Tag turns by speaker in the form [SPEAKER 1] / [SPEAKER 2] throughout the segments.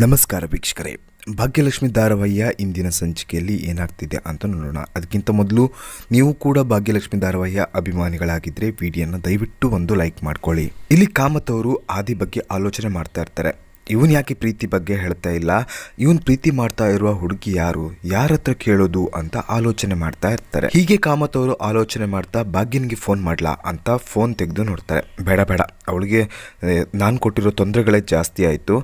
[SPEAKER 1] ನಮಸ್ಕಾರ ವೀಕ್ಷಕರೇ. ಭಾಗ್ಯಲಕ್ಷ್ಮಿ ಧಾರಾವಾಹಿಯ ಇಂದಿನ ಸಂಚಿಕೆಯಲ್ಲಿ ಏನಾಗ್ತಿದೆ ಅಂತ ನೋಡೋಣ. ಅದಕ್ಕಿಂತ ಮೊದಲು ನೀವು ಕೂಡ ಭಾಗ್ಯಲಕ್ಷ್ಮಿ ಧಾರಾವಾಹಿಯ ಅಭಿಮಾನಿಗಳಾಗಿದ್ದರೆ ವಿಡಿಯೋನ ದಯವಿಟ್ಟು ಒಂದು ಲೈಕ್ ಮಾಡ್ಕೊಳ್ಳಿ. ಇಲ್ಲಿ ಕಾಮತ್ ಅವರು ಆದಿ ಬಗ್ಗೆ ಆಲೋಚನೆ ಮಾಡ್ತಾ ಇರ್ತಾರೆ. ಇವನ್ ಯಾಕೆ ಪ್ರೀತಿ ಬಗ್ಗೆ ಹೇಳ್ತಾ ಇಲ್ಲ? ಇವನು ಪ್ರೀತಿ ಮಾಡ್ತಾ ಇರುವ ಹುಡುಗಿ ಯಾರು? ಯಾರ ಹತ್ರ ಕೇಳೋದು ಅಂತ ಆಲೋಚನೆ ಮಾಡ್ತಾ ಇರ್ತಾರೆ. ಹೀಗೆ ಕಾಮತ್ ಅವರು ಆಲೋಚನೆ ಮಾಡ್ತಾ ಭಾಗ್ಯನಿಗೆ ಫೋನ್ ಮಾಡ್ಲಾ ಅಂತ ಫೋನ್ ತೆಗೆದು ನೋಡ್ತಾರೆ. ಬೇಡ ಬೇಡ. ಅವಳಿಗೆ ನಾನು ಕೊಟ್ಟಿರೋ ತೊಂದರೆಗಳೇ ಜಾಸ್ತಿ ಆಯಿತು.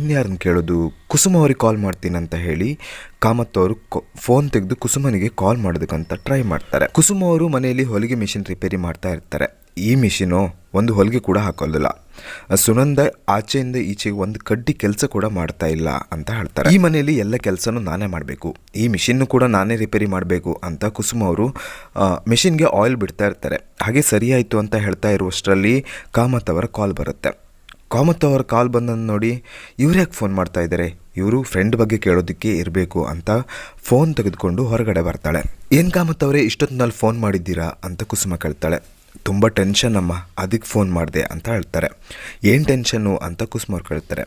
[SPEAKER 1] ಇನ್ಯಾರನ್ನ ಕೇಳೋದು? ಕುಸುಮ ಅವ್ರಿಗೆ ಕಾಲ್ ಮಾಡ್ತೀನಿ ಅಂತ ಹೇಳಿ ಕಾಮತ್ ಅವರು ಫೋನ್ ತೆಗೆದು ಕುಸುಮನಿಗೆ ಕಾಲ್ ಮಾಡೋದಕ್ಕಂತ ಟ್ರೈ ಮಾಡ್ತಾರೆ. ಕುಸುಮ ಅವರು ಮನೆಯಲ್ಲಿ ಹೊಲಿಗೆ ಮಿಷಿನ್ ರಿಪೇರಿ ಮಾಡ್ತಾ ಇರ್ತಾರೆ. ಈ ಮಿಷಿನು ಒಂದು ಹೊಲಿಗೆ ಕೂಡ ಹಾಕೋದಿಲ್ಲ. ಸುನಂದ ಆಚೆಯಿಂದ ಈಚೆಗೆ ಒಂದು ಕಡ್ಡಿ ಕೆಲಸ ಕೂಡ ಮಾಡ್ತಾ ಇಲ್ಲ ಅಂತ ಹೇಳ್ತಾರೆ. ಈ ಮನೆಯಲ್ಲಿ ಎಲ್ಲ ಕೆಲಸನೂ ನಾನೇ ಮಾಡಬೇಕು. ಈ ಮಿಷಿನ್ನು ಕೂಡ ನಾನೇ ರಿಪೇರಿ ಮಾಡಬೇಕು ಅಂತ ಕುಸುಮ ಅವರು ಮಿಷಿನ್ಗೆ ಆಯಿಲ್ ಬಿಡ್ತಾ ಇರ್ತಾರೆ. ಹಾಗೆ ಸರಿಯಾಯಿತು ಅಂತ ಹೇಳ್ತಾ ಇರುವಷ್ಟರಲ್ಲಿ ಕಾಮತ್ ಅವರ ಕಾಲ್ ಬರುತ್ತೆ. ಕಾಮತ್ ಅವರ ಕಾಲ್ ಬಂದನ್ನು ನೋಡಿ, ಇವ್ರು ಯಾಕೆ ಫೋನ್ ಮಾಡ್ತಾ ಇದ್ದಾರೆ ಇವರು ಫ್ರೆಂಡ್ ಬಗ್ಗೆ ಕೇಳೋದಕ್ಕೆ ಇರಬೇಕು ಅಂತ ಫೋನ್ ತೆಗೆದುಕೊಂಡು ಹೊರಗಡೆ ಬರ್ತಾಳೆ. ಏನು ಕಾಮತ್ ಅವರೇ, ಇಷ್ಟೊತ್ತಿನಲ್ಲಿ ಫೋನ್ ಮಾಡಿದ್ದೀರಾ ಅಂತ ಕುಸುಮ ಕೇಳ್ತಾಳೆ. ತುಂಬ ಟೆನ್ಷನ್ ಅಮ್ಮ, ಅದಕ್ಕೆ ಫೋನ್ ಮಾಡಿದೆ ಅಂತ ಹೇಳ್ತಾರೆ. ಏನು ಟೆನ್ಷನ್ನು ಅಂತ ಕುಸ್ಮಾರ್ ಕೇಳ್ತಾರೆ.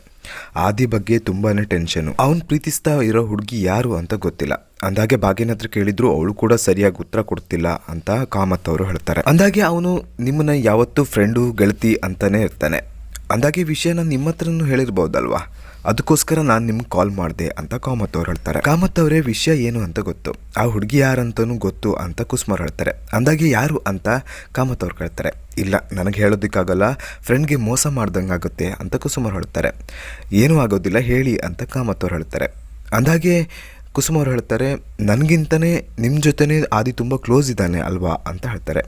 [SPEAKER 1] ಆದಿ ಬಗ್ಗೆ ತುಂಬಾ ಟೆನ್ಷನು ಅವ್ನು ಪ್ರೀತಿಸ್ತಾ ಇರೋ ಹುಡುಗಿ ಯಾರು ಅಂತ ಗೊತ್ತಿಲ್ಲ. ಅಂದಾಗೆ ಭಾಗ್ಯನ ಹತ್ರ ಕೇಳಿದ್ರು ಅವಳು ಕೂಡ ಸರಿಯಾಗಿ ಉತ್ತರ ಕೊಡ್ತಿಲ್ಲ ಅಂತ ಕಾಮತ್ ಅವರು ಹೇಳ್ತಾರೆ. ಅಂದಾಗೆ ಅವನು ನಿಮ್ಮನ್ನ ಯಾವತ್ತೂ ಫ್ರೆಂಡು ಗೆಳತಿ ಅಂತಾನೆ ಇರ್ತಾನೆ. ಅಂದಾಗೆ ವಿಷಯನ ನಿಮ್ಮ ಹತ್ರನೂ ಹೇಳಿರ್ಬೋದಲ್ವಾ? ಅದಕ್ಕೋಸ್ಕರ ನಾನು ನಿಮ್ಗೆ ಕಾಲ್ ಮಾಡಿದೆ ಅಂತ ಕಾಮತ್ ಅವ್ರು ಹೇಳ್ತಾರೆ. ಕಾಮತ್ ಅವರೇ ವಿಷಯ ಏನು ಅಂತ ಗೊತ್ತು. ಆ ಹುಡುಗಿ ಯಾರಂತನೂ ಗೊತ್ತು ಅಂತ ಕುಸ್ಮರ್ ಹೇಳ್ತಾರೆ. ಅಂದಾಗೆ ಯಾರು ಅಂತ ಕಾಮತ್ ಅವ್ರು ಕೇಳ್ತಾರೆ. ಇಲ್ಲ, ನನಗೆ ಹೇಳೋದಕ್ಕಾಗಲ್ಲ. ಫ್ರೆಂಡ್ಗೆ ಮೋಸ ಮಾಡ್ದಂಗೆ ಆಗುತ್ತೆ ಅಂತ ಕುಸುಮರ್ ಹೇಳ್ತಾರೆ. ಏನೂ ಆಗೋದಿಲ್ಲ, ಹೇಳಿ ಅಂತ ಕಾಮತ್ ಅವ್ರು ಹೇಳ್ತಾರೆ. ಅಂದಾಗೆ ಕುಸುಮ ಅವ್ರು ಹೇಳ್ತಾರೆ, ನನಗಿಂತನೇ ನಿಮ್ಮ ಜೊತೆನೇ ಆದಿ ತುಂಬ ಕ್ಲೋಸ್ ಇದ್ದಾನೆ ಅಲ್ವಾ? ಅಂತ ಹೇಳ್ತಾರೆ.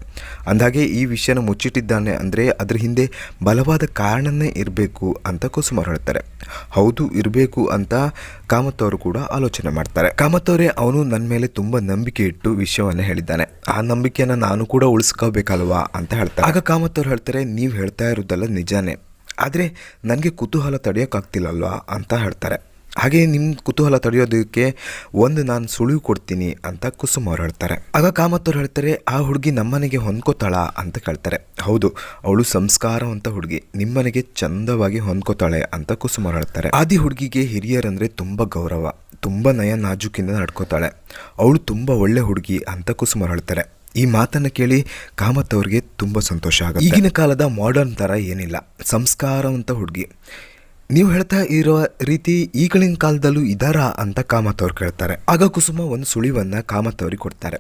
[SPEAKER 1] ಅಂದಾಗೆ ಈ ವಿಷಯನ ಮುಚ್ಚಿಟ್ಟಿದ್ದಾನೆ ಅಂದರೆ ಅದರ ಹಿಂದೆ ಬಲವಾದ ಕಾರಣನೇ ಇರಬೇಕು ಅಂತ ಕುಸುಮ ಅವ್ರು ಹೇಳ್ತಾರೆ. ಹೌದು, ಇರಬೇಕು ಅಂತ ಕಾಮತ್ ಅವರು ಕೂಡ ಆಲೋಚನೆ ಮಾಡ್ತಾರೆ. ಕಾಮತ್ ಅವರೇ, ಅವನು ನನ್ನ ಮೇಲೆ ತುಂಬ ನಂಬಿಕೆ ಇಟ್ಟು ವಿಷಯವನ್ನು ಹೇಳಿದ್ದಾನೆ. ಆ ನಂಬಿಕೆಯನ್ನು ನಾನು ಕೂಡ ಉಳಿಸ್ಕೋಬೇಕಲ್ವಾ ಅಂತ ಹೇಳ್ತಾರೆ. ಆಗ ಕಾಮತ್ ಅವ್ರು ಹೇಳ್ತಾರೆ, ನೀವು ಹೇಳ್ತಾ ಇರೋದಲ್ಲ ನಿಜಾನೇ. ಆದರೆ ನನಗೆ ಕುತೂಹಲ ತಡೆಯೋಕ್ಕಾಗ್ತಿಲ್ಲಲ್ವಾ ಅಂತ ಹೇಳ್ತಾರೆ. ಹಾಗೆ ನಿಮ್ಮ ಕುತೂಹಲ ತಡೆಯೋದಕ್ಕೆ ಒಂದು ನಾನು ಸುಳಿವು ಕೊಡ್ತೀನಿ ಅಂತ ಕುಸುಮ್ ಅವ್ರು ಹೇಳ್ತಾರೆ. ಆಗ ಕಾಮತ್ ಅವ್ರು ಹೇಳ್ತಾರೆ, ಆ ಹುಡುಗಿ ನಮ್ಮನೆಗೆ ಹೊಂದ್ಕೋತಾಳ ಅಂತ ಕೇಳ್ತಾರೆ. ಹೌದು, ಅವಳು ಸಂಸ್ಕಾರವಂತ ಹುಡುಗಿ, ನಿಮ್ಮನೆಗೆ ಚಂದವಾಗಿ ಹೊಂದ್ಕೋತಾಳೆ ಅಂತ ಕುಸುಮ್ ಅವ್ರು ಹೇಳ್ತಾರೆ. ಆದಿ ಹುಡುಗಿಗೆ ಹಿರಿಯರಂದ್ರೆ ತುಂಬ ಗೌರವ, ತುಂಬ ನಯ ನಾಜುಕಿಂದ ನಡ್ಕೋತಾಳೆ. ಅವಳು ತುಂಬ ಒಳ್ಳೆ ಹುಡುಗಿ ಅಂತ ಕುಸುಮ್ ಅವ್ರು ಹೇಳ್ತಾರೆ. ಈ ಮಾತನ್ನು ಕೇಳಿ ಕಾಮತ್ ಅವ್ರಿಗೆ ತುಂಬ ಸಂತೋಷ ಆಗುತ್ತೆ. ಈಗಿನ ಕಾಲದ ಮಾಡರ್ನ್ ಥರ ಏನಿಲ್ಲ ಸಂಸ್ಕಾರವಂತ ಹುಡುಗಿ. ನೀವು ಹೇಳ್ತಾ ಇರೋ ರೀತಿ ಈಗಳಿನ ಕಾಲದಲ್ಲೂ ಇದಾರ ಅಂತ ಕಾಮತ್ ಅವ್ರು ಕೇಳ್ತಾರೆ. ಆಗ ಕುಸುಮ ಒಂದು ಸುಳಿವನ್ನ ಕಾಮತ್ ಅವ್ರಿಗೆ ಕೊಡ್ತಾರೆ.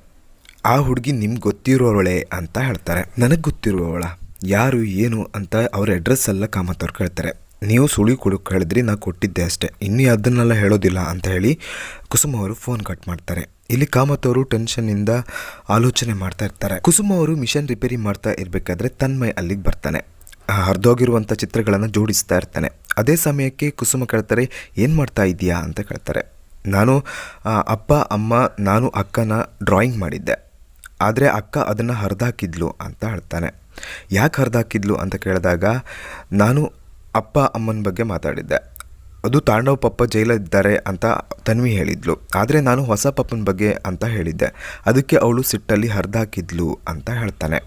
[SPEAKER 1] ಆ ಹುಡುಗಿ ನಿಮ್ಗೆ ಗೊತ್ತಿರೋವಳೆ ಅಂತ ಹೇಳ್ತಾರೆ. ನನಗೆ ಗೊತ್ತಿರುವವಳ ಯಾರು, ಏನು ಅಂತ ಅವ್ರ ಅಡ್ರೆಸ್ ಎಲ್ಲ ಕಾಮತ್ ಅವ್ರು ಕೇಳ್ತಾರೆ. ನೀವು ಸುಳಿ ಕೊಡು ಹೇಳಿದ್ರಿ ನಾ ಕೊಟ್ಟಿದ್ದೆ ಅಷ್ಟೇ. ಇನ್ನೂ ಅದನ್ನೆಲ್ಲ ಹೇಳೋದಿಲ್ಲ ಅಂತ ಹೇಳಿ ಕುಸುಮ ಅವರು ಫೋನ್ ಕಟ್ ಮಾಡ್ತಾರೆ. ಇಲ್ಲಿ ಕಾಮತ್ ಅವರು ಟೆನ್ಷನ್ನಿಂದ ಆಲೋಚನೆ ಮಾಡ್ತಾ ಇರ್ತಾರೆ. ಕುಸುಮ ಅವರು ಮಿಷನ್ ರಿಪೇರಿ ಮಾಡ್ತಾ ಇರಬೇಕಾದ್ರೆ ತನ್ಮಯ್ ಅಲ್ಲಿಗೆ ಬರ್ತಾನೆ. ಹರಿದೋಗಿರುವಂಥ ಚಿತ್ರಗಳನ್ನು ಜೋಡಿಸ್ತಾ ಇರ್ತಾನೆ. ಅದೇ ಸಮಯಕ್ಕೆ ಕುಸುಮ ಕೇಳ್ತಾರೆ, ಏನು ಮಾಡ್ತಾ ಇದೀಯಾ ಅಂತ ಕೇಳ್ತಾರೆ. ನಾನು ಅಪ್ಪ, ಅಮ್ಮ, ನಾನು, ಅಕ್ಕನ ಡ್ರಾಯಿಂಗ್ ಮಾಡಿದ್ದೆ. ಆದರೆ ಅಕ್ಕ ಅದನ್ನು ಹರಿದಾಕಿದ್ಲು ಅಂತ ಹೇಳ್ತಾನೆ. ಯಾಕೆ ಹರಿದಾಕಿದ್ಲು ಅಂತ ಕೇಳಿದಾಗ, ನಾನು ಅಪ್ಪ, ಅಮ್ಮನ ಬಗ್ಗೆ ಮಾತಾಡಿದ್ದೆ. ಅದು ತಾಂಡವ್ ಪಪ್ಪ ಜೈಲಿದ್ದಾರೆ ಅಂತ ತನ್ವಿ ಹೇಳಿದ್ಲು. ಆದರೆ ನಾನು ಹೊಸ ಪಪ್ಪನ ಬಗ್ಗೆ ಅಂತ ಹೇಳಿದ್ದೆ. ಅದಕ್ಕೆ ಅವಳು ಸಿಟ್ಟಲ್ಲಿ ಹರಿದಾಕಿದ್ಲು ಅಂತ ಹೇಳ್ತಾನೆ.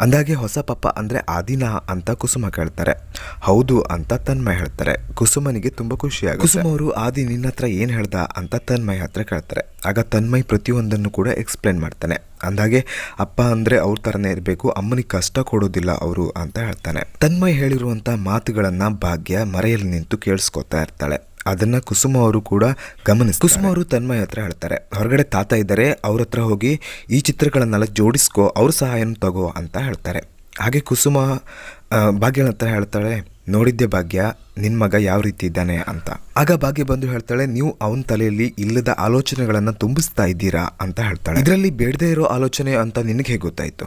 [SPEAKER 1] ಅಂದಾಗೆ ಹೊಸ ಪಪ್ಪ ಅಂದರೆ ಆದಿನ ಅಂತ ಕುಸುಮ ಕೇಳ್ತಾರೆ. ಹೌದು ಅಂತ ತನ್ಮಯ್ ಹೇಳ್ತಾರೆ. ಕುಸುಮನಿಗೆ ತುಂಬ ಖುಷಿಯಾಗುತ್ತೆ. ಕುಸುಮ ಅವರು ಆದಿ ನಿನ್ನ ಹತ್ರ ಏನು ಹೇಳ್ದ ಅಂತ ತನ್ಮಯ್ ಹತ್ರ ಕೇಳ್ತಾರೆ. ಆಗ ತನ್ಮಯ್ ಪ್ರತಿಯೊಂದನ್ನು ಕೂಡ ಎಕ್ಸ್ಪ್ಲೇನ್ ಮಾಡ್ತಾನೆ. ಅಂದಾಗೆ ಅಪ್ಪ ಅಂದರೆ ಅವ್ರ ಥರನೇ ಇರಬೇಕು, ಅಮ್ಮನಿಗೆ ಕಷ್ಟ ಕೊಡೋದಿಲ್ಲ ಅವರು ಅಂತ ಹೇಳ್ತಾನೆ. ತನ್ಮಯ್ ಹೇಳಿರುವಂಥ ಮಾತುಗಳನ್ನು ಭಾಗ್ಯ ಮರೆಯಲ್ಲಿ ನಿಂತು ಕೇಳಿಸ್ಕೊತಾ ಇರ್ತಾಳೆ. ಅದನ್ನ ಕುಸುಮ ಅವರು ಕೂಡ ಗಮನಿಸ್ ಕುಸುಮ ಅವರು ತನ್ಮಯ ಹತ್ರ ಹೇಳ್ತಾರೆ. ಹೊರಗಡೆ ತಾತ ಇದ್ದಾರೆ, ಅವ್ರ ಹತ್ರ ಹೋಗಿ ಈ ಚಿತ್ರಗಳನ್ನೆಲ್ಲ ಜೋಡಿಸ್ಕೋ, ಅವ್ರ ಸಹಾಯನ ತಗೋ ಅಂತ ಹೇಳ್ತಾರೆ. ಹಾಗೆ ಕುಸುಮ ಭಾಗ್ಯ ಹತ್ರ ಹೇಳ್ತಾಳೆ ನೋಡಿದ್ದೆ ಭಾಗ್ಯ, ನಿನ್ ಮಗ ಯಾವ ರೀತಿ ಇದ್ದಾನೆ? ಅಂತ. ಆಗ ಭಾಗ್ಯ ಬಂದು ಹೇಳ್ತಾಳೆ, ನೀವು ಅವನ ತಲೆಯಲ್ಲಿ ಇಲ್ಲದ ಆಲೋಚನೆಗಳನ್ನ ತುಂಬಿಸ್ತಾ ಇದ್ದೀರಾ? ಅಂತ ಹೇಳ್ತಾಳೆ. ಇದರಲ್ಲಿ ಬೇಡದೇ ಇರೋ ಆಲೋಚನೆ ಅಂತ ನಿನಗೆ ಹೇಗೆ ಗೊತ್ತಾಯ್ತು?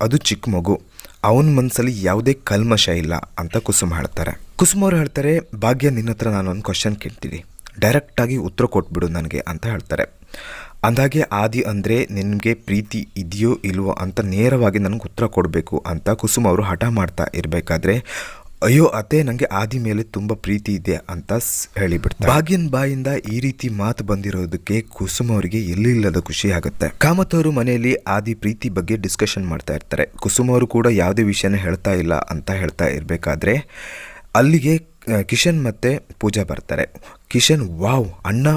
[SPEAKER 1] ಅದು ಚಿಕ್ಕ ಮಗು. ಅವನ ಮನಸ್ಸಲ್ಲಿ ಯಾವುದೇ ಕಲ್ಮಶ ಇಲ್ಲ ಅಂತ ಕುಸುಮ ಹೇಳ್ತಾರೆ. ಕುಸುಮ ಅವ್ರು ಹೇಳ್ತಾರೆ, ಭಾಗ್ಯ ನಿನ್ನ ಹತ್ರ ನಾನು ಒಂದು ಕ್ವಶನ್ ಕೇಳ್ತೀನಿ. ಡೈರೆಕ್ಟಾಗಿ ಉತ್ತರ ಕೊಟ್ಬಿಡು ನನಗೆ ಅಂತ ಹೇಳ್ತಾರೆ. ಅಂದಾಗೆ ಆದಿ ಅಂದರೆ ನಿನಗೆ ಪ್ರೀತಿ ಇದೆಯೋ ಇಲ್ವೋ ಅಂತ ನೇರವಾಗಿ ನನಗೆ ಉತ್ತರ ಕೊಡಬೇಕು ಅಂತ ಕುಸುಮ ಅವರು ಹಠ ಮಾಡ್ತಾ ಇರಬೇಕಾದ್ರೆ, ಅಯ್ಯೋ, ಅತ್ತೆ ನನಗೆ ಆದಿ ಮೇಲೆ ತುಂಬ ಪ್ರೀತಿ ಇದೆ ಅಂತ ಹೇಳಿಬಿಡ್ತಾರೆ. ಭಾಗ್ಯನ್ ಬಾಯಿಂದ ಈ ರೀತಿ ಮಾತು ಬಂದಿರೋದಕ್ಕೆ ಕುಸುಮ ಅವರಿಗೆ ಎಲ್ಲಿಲ್ಲದ ಖುಷಿ ಆಗುತ್ತೆ. ಕಾಮತ್ ಅವರು ಮನೆಯಲ್ಲಿ ಆದಿ ಪ್ರೀತಿ ಬಗ್ಗೆ ಡಿಸ್ಕಷನ್ ಮಾಡ್ತಾ ಇರ್ತಾರೆ. ಕುಸುಮ ಅವರು ಕೂಡ ಯಾವುದೇ ವಿಷಯನ ಹೇಳ್ತಾ ಇಲ್ಲ ಅಂತ ಹೇಳ್ತಾ ಇರಬೇಕಾದ್ರೆ ಅಲ್ಲಿಗೆ ಕಿಶನ್ ಮತ್ತೆ ಪೂಜಾ ಬರ್ತಾರೆ. ಕಿಶನ್, ವಾವ್, ಅಣ್ಣ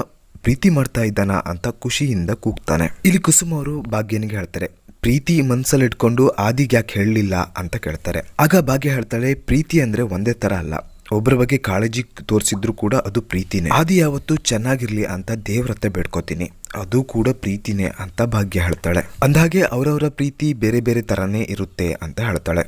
[SPEAKER 1] ಪ್ರೀತಿ ಮಾಡ್ತಾ ಇದ್ದಾನ? ಅಂತ ಖುಷಿಯಿಂದ ಕೂಗ್ತಾನೆ. ಇಲ್ಲಿ ಕುಸುಮ ಅವರು ಭಾಗ್ಯನಿಗೆ ಹೇಳ್ತಾರೆ, ಪ್ರೀತಿ ಮನ್ಸಲ್ಲಿ ಇಟ್ಕೊಂಡು ಆದಿಗೆ ಯಾಕೆ ಹೇಳಲಿಲ್ಲ? ಅಂತ ಕೇಳ್ತಾರೆ. ಆಗ ಭಾಗ್ಯ ಹೇಳ್ತಾಳೆ, ಪ್ರೀತಿ ಅಂದ್ರೆ ಒಂದೇ ತರ ಅಲ್ಲ. ಒಬ್ಬರ ಬಗ್ಗೆ ಕಾಳಜಿ ತೋರಿಸಿದ್ರು ಕೂಡ ಅದು ಪ್ರೀತಿನೇ. ಆದಿ ಯಾವತ್ತು ಚೆನ್ನಾಗಿರ್ಲಿ ಅಂತ ದೇವ್ರ ಹತ್ರ ಬೇಡ್ಕೋತೀನಿ. ಅದು ಕೂಡ ಪ್ರೀತಿನೇ, ಅಂತ ಭಾಗ್ಯ ಹೇಳ್ತಾಳೆ. ಅಂದಾಗೆ ಅವರವರ ಪ್ರೀತಿ ಬೇರೆ ಬೇರೆ ತರನೇ ಇರುತ್ತೆ ಅಂತ ಹೇಳ್ತಾಳೆ.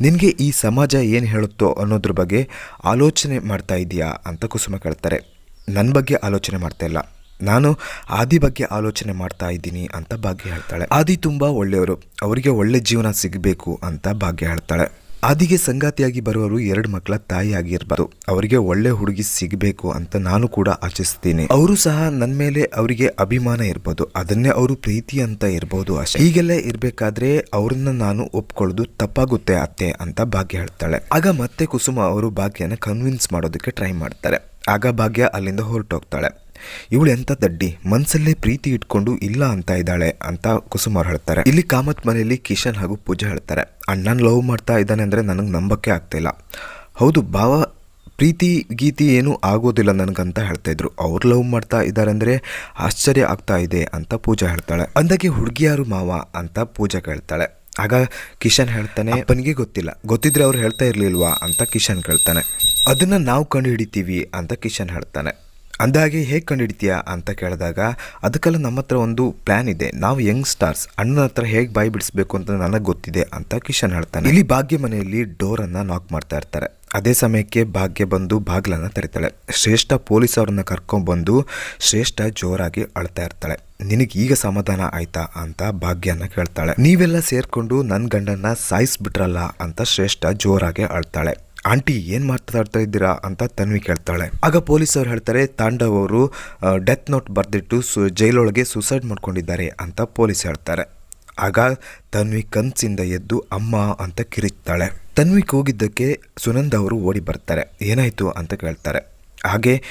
[SPEAKER 1] ನಿನಗೆ ಈ ಸಮಾಜ ಏನು ಹೇಳುತ್ತೋ ಅನ್ನೋದ್ರ ಬಗ್ಗೆ ಆಲೋಚನೆ ಮಾಡ್ತಾ ಇದೆಯಾ ಅಂತ ಕುಸುಮ ಕೇಳ್ತಾರೆ. ನನ್ನ ಬಗ್ಗೆ ಆಲೋಚನೆ ಮಾಡ್ತಾ ಇಲ್ಲ. ನಾನು ಆದಿ ಬಗ್ಗೆ ಆಲೋಚನೆ ಮಾಡ್ತಾ ಇದ್ದೀನಿ ಅಂತ ಭಾಗ್ಯ ಹೇಳ್ತಾಳೆ. ಆದಿ ತುಂಬ ಒಳ್ಳೆಯವರು. ಅವರಿಗೆ ಒಳ್ಳೆ ಜೀವನ ಸಿಗಬೇಕು ಅಂತ ಭಾಗ್ಯ ಹೇಳ್ತಾಳೆ. ಆದಿಗೆ ಸಂಗಾತಿಯಾಗಿ ಬರುವವರು ಎರಡು ಮಕ್ಕಳ ತಾಯಿಯಾಗಿರ್ಬಾರ್ದು. ಅವರಿಗೆ ಒಳ್ಳೆ ಹುಡುಗಿ ಸಿಗಬೇಕು ಅಂತ ನಾನು ಕೂಡ ಆಚರಿಸ್ತೀನಿ ಅವರು ಸಹ ನನ್ನ ಮೇಲೆ ಅವರಿಗೆ ಅಭಿಮಾನ ಇರ್ಬೋದು. ಅದನ್ನೇ ಅವರು ಪ್ರೀತಿ ಅಂತ ಇರ್ಬೋದು ಅಷ್ಟೇ. ಹೀಗೆಲ್ಲ ಇರಬೇಕಾದ್ರೆ ಅವ್ರನ್ನ ನಾನು ಒಪ್ಕೊಳ್ಳೋದು ತಪ್ಪಾಗುತ್ತೆ ಅತ್ತೆ ಅಂತ ಭಾಗ್ಯ ಹೇಳ್ತಾಳೆ. ಆಗ ಮತ್ತೆ ಕುಸುಮ ಅವರು ಭಾಗ್ಯನ ಕನ್ವಿನ್ಸ್ ಮಾಡೋದಕ್ಕೆ ಟ್ರೈ ಮಾಡ್ತಾರೆ. ಆಗ ಭಾಗ್ಯ ಅಲ್ಲಿಂದ ಹೊರಟೋಗ್ತಾಳೆ. ಇವಳು ಎಂತ ದಡ್ಡಿ, ಮನಸಲ್ಲೇ ಪ್ರೀತಿ ಇಟ್ಕೊಂಡು ಇಲ್ಲ ಅಂತ ಇದ್ದಾಳೆ ಅಂತ ಕುಸುಮಾರ್ ಹೇಳ್ತಾರೆ. ಇಲ್ಲಿ ಕಾಮತ್ ಮನೆಯಲ್ಲಿ ಕಿಶನ್ ಹಾಗೂ ಪೂಜಾ ಹೇಳ್ತಾರೆ. ಅಣ್ಣನ ಲವ್ ಮಾಡ್ತಾ ಇದ್ದಾನೆ ಅಂದ್ರೆ ನನಗೆ ನಂಬಕ್ಕೆ ಆಗ್ತಿಲ್ಲ ಹೌದು, ಭಾವ ಪ್ರೀತಿ ಗೀತಿ ಏನೂ ಆಗೋದಿಲ್ಲ ನನಗಂತ ಹೇಳ್ತಾ ಇದ್ರು. ಅವ್ರು ಲವ್ ಮಾಡ್ತಾ ಇದ್ದಾರೆ ಅಂದರೆ ಆಶ್ಚರ್ಯ ಆಗ್ತಾ ಇದೆ ಅಂತ ಪೂಜಾ ಹೇಳ್ತಾಳೆ. ಅಂದಾಗೆ ಹುಡುಗಿಯಾರು ಮಾವ ಅಂತ ಪೂಜಾ ಕೇಳ್ತಾಳೆ. ಆಗ ಕಿಶನ್ ಹೇಳ್ತಾನೆ, ಅಪ್ಪನಿಗೆ ಗೊತ್ತಿಲ್ಲ. ಗೊತ್ತಿದ್ರೆ ಅವ್ರು ಹೇಳ್ತಾ ಇರಲಿಲ್ವಾ? ಅಂತ ಕಿಶನ್ ಕೇಳ್ತಾನೆ. ಅದನ್ನ ನಾವು ಕಂಡು ಹಿಡಿತೀವಿ ಅಂತ ಕಿಶನ್ ಹೇಳ್ತಾನೆ. ಅಂದಾಗೆ ಹೇಗೆ ಕಂಡುಹಿಡಿತೀಯಾ ಅಂತ ಕೇಳಿದಾಗ, ಅದಕ್ಕೆಲ್ಲ ನಮ್ಮ ಹತ್ರ ಒಂದು ಪ್ಲಾನ್ ಇದೆ. ನಾವು ಯಂಗ್ ಸ್ಟಾರ್ಸ್ ಅಣ್ಣನ ಹತ್ರ ಹೇಗೆ ಬಾಯಿ ಬಿಡಿಸ್ಬೇಕು ಅಂತ ನನಗೆ ಗೊತ್ತಿದೆ ಅಂತ ಕಿಶನ್ ಹೇಳ್ತಾನೆ. ಇಲ್ಲಿ ಭಾಗ್ಯ ಮನೆಯಲ್ಲಿ ಡೋರನ್ನು ನಾಕ್ ಮಾಡ್ತಾ ಇರ್ತಾರೆ. ಅದೇ ಸಮಯಕ್ಕೆ ಭಾಗ್ಯ ಬಂದು ಬಾಗ್ಲನ್ನ ತೆರಿತಾಳೆ. ಶ್ರೇಷ್ಠ ಪೊಲೀಸ್ ಅವ್ರನ್ನ ಕರ್ಕೊಂಡ್ಬಂದು ಶ್ರೇಷ್ಠ ಜೋರಾಗಿ ಅಳ್ತಾ ಇರ್ತಾಳೆ. ನಿನಗೆ ಈಗ ಸಮಾಧಾನ ಆಯ್ತಾ? ಅಂತ ಭಾಗ್ಯನ ಕೇಳ್ತಾಳೆ. ನೀವೆಲ್ಲ ಸೇರ್ಕೊಂಡು ನನ್ನ ಗಂಡನ್ನ ಸಾಯಿಸ್ಬಿಟ್ರಲ್ಲ? ಅಂತ ಶ್ರೇಷ್ಠ ಜೋರಾಗಿ ಅಳ್ತಾಳೆ. ಆಂಟಿ, ಏನು ಮಾತಾಡ್ತಾ ಇದ್ದೀರಾ? ಅಂತ ತನ್ವಿ ಕೇಳ್ತಾಳೆ. ಆಗ ಪೊಲೀಸ್ ಅವ್ರು ಹೇಳ್ತಾರೆ, ತಾಂಡವ್ ಅವರು ಡೆತ್ ನೋಟ್ ಬರೆದಿಟ್ಟು ಸು, ಜೈಲೊಳಗೆ ಸುಸೈಡ್ ಮಾಡ್ಕೊಂಡಿದ್ದಾರೆ ಅಂತ ಪೊಲೀಸ್ ಹೇಳ್ತಾರೆ. ಆಗ ತನ್ವಿ ಕನ್ಸಿಂದ ಎದ್ದು, ಅಮ್ಮ ಅಂತ ಕಿರಿತಾಳೆ ತನ್ವಿ ಕೂಗಿದ್ದಕ್ಕೆ ಸುನಂದ ಅವರು ಓಡಿ ಬರ್ತಾರೆ. ಏನಾಯಿತು? ಅಂತ ಕೇಳ್ತಾರೆ. ಹಾಗೆ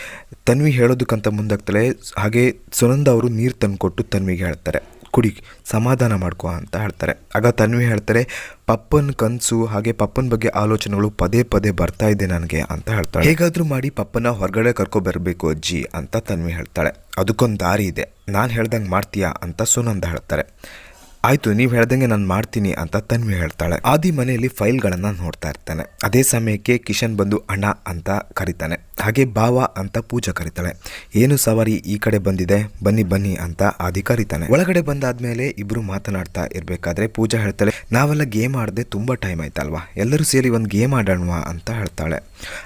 [SPEAKER 1] ತನ್ವಿ ಹೇಳೋದಕ್ಕಂತ ಮುಂದಾಗ್ತಾಳೆ ಹಾಗೆ ಸುನಂದ ಅವರು ನೀರು ತಂದುಕೊಟ್ಟು ತನ್ವಿಗೆ ಹೇಳ್ತಾರೆ. ಕುಡಿ ಸಮಾಧಾನ ಮಾಡ್ಕೊ ಅಂತ ಹೇಳ್ತಾರೆ. ಆಗ ತನ್ವಿ ಹೇಳ್ತಾರೆ, ಪಪ್ಪನ ಕನಸು ಹಾಗೆ ಪಪ್ಪನ ಬಗ್ಗೆ ಆಲೋಚನೆಗಳು ಪದೇ ಪದೇ ಬರ್ತಾ ಇದೆ ನನಗೆ ಅಂತ ಹೇಳ್ತಾಳೆ. ಹೇಗಾದರೂ ಮಾಡಿ ಪಪ್ಪನ ಹೊರಗಡೆ ಕರ್ಕೊ ಬರಬೇಕು ಅಜ್ಜಿ ಅಂತ ತನ್ವಿ ಹೇಳ್ತಾಳೆ. ಅದಕ್ಕೊಂದು ದಾರಿ ಇದೆ. ನಾನು ಹೇಳ್ದಂಗೆ ಮಾಡ್ತೀಯಾ? ಅಂತ ಸುನಂದ ಹೇಳ್ತಾರೆ. ಆಯ್ತು, ನೀವು ಹೇಳ್ದಂಗೆ ನಾನು ಮಾಡ್ತೀನಿ ಅಂತ ತನ್ವಿ ಹೇಳ್ತಾಳೆ. ಆದಿ ಮನೆಯಲ್ಲಿ ಫೈಲ್ಗಳನ್ನು ನೋಡ್ತಾ ಇರ್ತಾನೆ. ಅದೇ ಸಮಯಕ್ಕೆ ಕಿಶನ್ ಬಂದು ಅಣ್ಣ ಅಂತ ಕರೀತಾನೆ. ಹಾಗೆ ಬಾವ ಅಂತ ಪೂಜಾ ಕರೀತಾಳೆ. ಏನು ಸವಾರಿ ಈ ಕಡೆ ಬಂದಿದೆ? ಬನ್ನಿ ಬನ್ನಿ ಅಂತ ಆದಿ ಕರೀತಾನೆ. ಒಳಗಡೆ ಬಂದಾದ್ಮೇಲೆ ಇಬ್ರು ಮಾತನಾಡ್ತಾ ಇರಬೇಕಾದ್ರೆ ಪೂಜಾ ಹೇಳ್ತಾಳೆ, ನಾವೆಲ್ಲ ಗೇಮ್ ಆಡದೆ ತುಂಬಾ ಟೈಮ್ ಆಯ್ತಲ್ವಾ? ಎಲ್ಲರೂ ಸೇರಿ ಒಂದು ಗೇಮ್ ಆಡೋಣ ಅಂತ ಹೇಳ್ತಾಳೆ.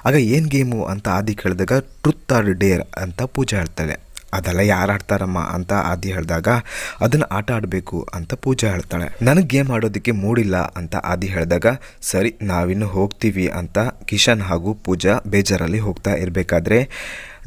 [SPEAKER 1] ಆಗ ಏನ್ ಗೇಮು ಅಂತ ಆದಿ ಕೇಳಿದಾಗ ಟ್ರುತ್ ಆರ್ ಡೇರ್ ಅಂತ ಪೂಜಾ ಹೇಳ್ತಾಳೆ. ಅದೆಲ್ಲ ಯಾರು ಆಡ್ತಾರಮ್ಮ ಅಂತ ಆದಿ ಹೇಳಿದಾಗ, ಅದನ್ನ ಆಟ ಆಡಬೇಕು ಅಂತ ಪೂಜಾ ಹೇಳ್ತಾಳೆ. ನನಗೆ ಗೇಮ್ ಆಡೋದಕ್ಕೆ ಮೂಡಿಲ್ಲ ಅಂತ ಆದಿ ಹೇಳಿದಾಗ, ಸರಿ, ನಾವಿನ್ನು ಹೋಗ್ತೀವಿ ಅಂತ ಕಿಶನ್ ಹಾಗೂ ಪೂಜಾ ಬೇಜಾರಲ್ಲಿ ಹೋಗ್ತಾ ಇರಬೇಕಾದ್ರೆ,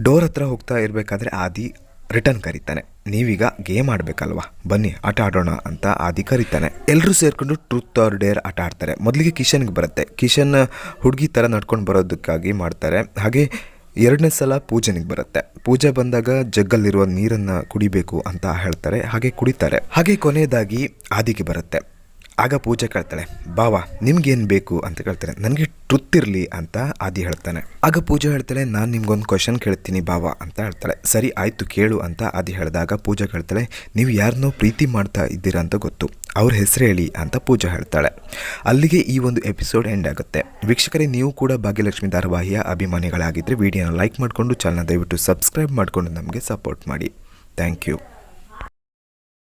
[SPEAKER 1] ಡೋರ್ ಹತ್ರ ಹೋಗ್ತಾ ಇರಬೇಕಾದ್ರೆ ಆದಿ ರಿಟರ್ನ್ ಕರೀತಾನೆ. ನೀವೀಗ ಗೇಮ್ ಆಡಬೇಕಲ್ವಾ? ಬನ್ನಿ, ಆಟ ಆಡೋಣ ಅಂತ ಆದಿ ಕರೀತಾನೆ. ಎಲ್ಲರೂ ಸೇರಿಕೊಂಡು ಟ್ರೂತ್ ಆರ್ ಡೇರ್ ಆಟ ಆಡ್ತಾರೆ. ಮೊದಲಿಗೆ ಕಿಶನ್ಗೆ ಬರುತ್ತೆ. ಕಿಶನ್ ಹುಡುಗಿ ಥರ ನಡ್ಕೊಂಡು ಬರೋದಕ್ಕಾಗಿ ಮಾಡ್ತಾರೆ. ಹಾಗೆ ಎರಡನೇ ಸಲ ಪೂಜೆನಿಗೆ ಬರುತ್ತೆ. ಪೂಜೆ ಬಂದಾಗ ಜಗ್ಗಲ್ಲಿರುವ ನೀರನ್ನ ಕುಡಿಬೇಕು ಅಂತ ಹೇಳ್ತಾರೆ, ಹಾಗೆ ಕುಡಿತಾರೆ. ಹಾಗೆ ಕೊನೆಯದಾಗಿ ಆದಿಗೆ ಬರುತ್ತೆ. ಆಗ ಪೂಜೆ ಕೇಳ್ತಾಳೆ, ಬಾವಾ, ನಿಮ್ಗೇನು ಬೇಕು? ಅಂತ ಕೇಳ್ತಾರೆ ನನಗೆ ಟ್ರುತ್ ಇರಲಿ ಅಂತ ಆದಿ ಹೇಳ್ತಾನೆ. ಆಗ ಪೂಜೆ ಹೇಳ್ತಾಳೆ, ನಾನು ನಿಮ್ಗೊಂದು ಕ್ವಶನ್ ಕೇಳ್ತೀನಿ ಬಾವಾ ಅಂತ ಹೇಳ್ತಾಳೆ. ಸರಿ, ಆಯ್ತು, ಕೇಳು ಅಂತ ಆದಿ ಹೇಳಿದಾಗ ಪೂಜೆ ಕೇಳ್ತಾಳೆ, ನೀವು ಯಾರನ್ನೋ ಪ್ರೀತಿ ಮಾಡ್ತಾ ಇದ್ದೀರಾ ಅಂತ ಗೊತ್ತು, ಅವ್ರ ಹೆಸರು ಹೇಳಿ ಅಂತ ಪೂಜಾ ಹೇಳ್ತಾಳೆ. ಅಲ್ಲಿಗೆ ಈ ಒಂದು ಎಪಿಸೋಡ್ ಎಂಡ್ ಆಗುತ್ತೆ. ವೀಕ್ಷಕರೇ, ನೀವು ಕೂಡ ಭಾಗ್ಯಲಕ್ಷ್ಮಿ ಧಾರಾವಾಹಿಯ ಅಭಿಮಾನಿಗಳಾಗಿದ್ದರೆ ವಿಡಿಯೋನ ಲೈಕ್ ಮಾಡಿಕೊಂಡು ಚಾನಲ್ ದಯವಿಟ್ಟು ಸಬ್ಸ್ಕ್ರೈಬ್ ಮಾಡಿಕೊಂಡು ನಮಗೆ ಸಪೋರ್ಟ್ ಮಾಡಿ. Thank you